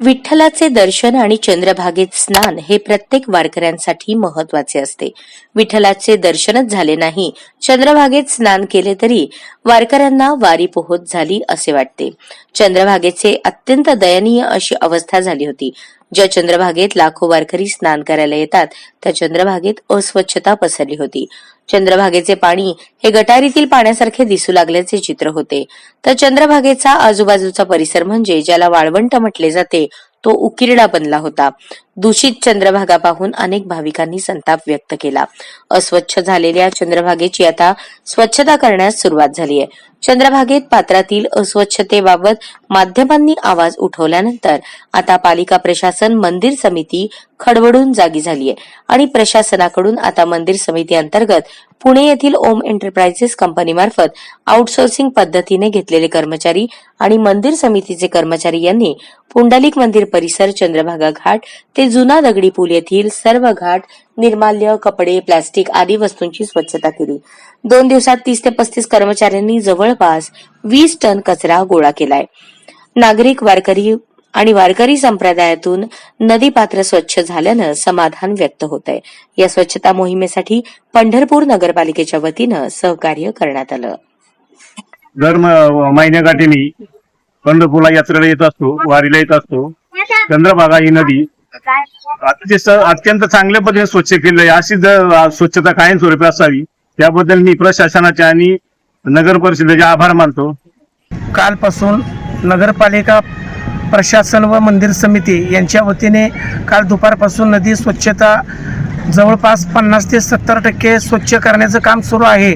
विठ्ठलाचे दर्शन आणि चंद्रभागेत स्नान हे प्रत्येक वारकऱ्यांसाठी महत्त्वाचे असते. विठ्ठलाचे दर्शनच झाले नाही. चंद्रभागेत स्नान केले तरी वारकऱ्यांना वारी पोहोच झाली असे वाटते. चंद्रभागेचे अत्यंत दयनीय अशी अवस्था झाली होती. ज्या चंद्रभागेत लाखो वारकरी स्नान करायला येतात त्या चंद्रभागेत अस्वच्छता पसरली होती. चंद्रभागेचे पाणी हे गटारीतील पाण्यासारखे दिसू लागल्याचे चित्र होते. तर चंद्रभागेचा आजूबाजूचा परिसर म्हणजे ज्याला वाळवंट म्हटले जाते तो उकिरडा बनला होता. दूषित चंद्रभागा पाहून अनेक भाविकांनी संताप व्यक्त केला. अस्वच्छ झालेल्या चंद्रभागेची आता स्वच्छता करण्यास सुरुवात झाली आहे. चंद्रभागेत पात्रातील अस्वच्छतेबाबत माध्यमांनी आवाज उठवल्यानंतर आता पालिका प्रशासन मंदिर समिती खडबडून जागी झालीय आणि प्रशासनाकडून आता मंदिर समिती अंतर्गत पुणे येथील ओम एंटरप्राइजेस कंपनीमार्फत आउटसोर्सिंग पद्धतीने घेतलेले कर्मचारी आणि मंदिर समितीचे कर्मचारी यांनी पुंडलिक मंदिर परिसर चंद्रभागा घाट ते जुना दगडी पूल येथील सर्व घाट निर्माल्य कपडे प्लास्टिक आदी वस्तूंची स्वच्छता केली. दोन दिवसात तीस ते पस्तीस कर्मचाऱ्यांनी जवळपास वीस टन कचरा गोळा केलाय. नागरिक वारकरी आणि वारकरी संप्रदायातून नदी पात्र स्वच्छ झाल्यानं समाधान व्यक्त होत आहे या स्वच्छता मोहिमेसाठी पंढरपूर नगरपालिकेच्या वतीनं सहकार्य करण्यात आलं. दर म- महिन्याकाठीनी पंढरपूरला यात्रेला येत असतो वारीला येत असतो. चंद्रभागा ही नदी अतिशय स- अत्यंत चांगल्या पद्धतीने स्वच्छ केलं आहे अशी जर स्वच्छता कायमस्वरूपी असावी त्याबद्दल मी प्रशासनाचे आणि नगर परिषदेचे आभार मानतो. कालपासून नगरपालिका प्रशासन व मंदिर समिती यांच्या वतीने काल दुपारपासून नदी स्वच्छता जवळपास पन्नास ते सत्तर टक्के स्वच्छ करण्याचं काम सुरू आहे.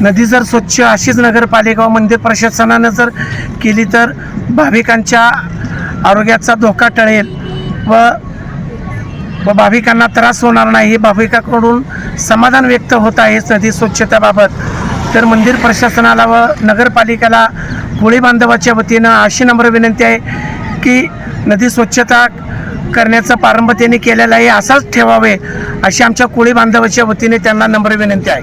नदी जर स्वच्छ अशीच नगरपालिका व मंदिर प्रशासनानं जर केली तर भाविकांच्या आरोग्याचा धोका टळेल व व भाविकांना त्रास होणार नाही. भाविकाकडून समाधान व्यक्त होत आहे नदी स्वच्छतेबाबत. तर मंदिर प्रशासनाला व नगरपालिकेला कोळी बांधवाच्या वतीनं अशी नम्र विनंती आहे की नदी स्वच्छता करण्याचा प्रारंभ त्यांनी केलेला आहे. असाच ठेवावे अशी आमच्या कोळी बांधवाच्या वतीने त्यांना नम्र विनंती आहे.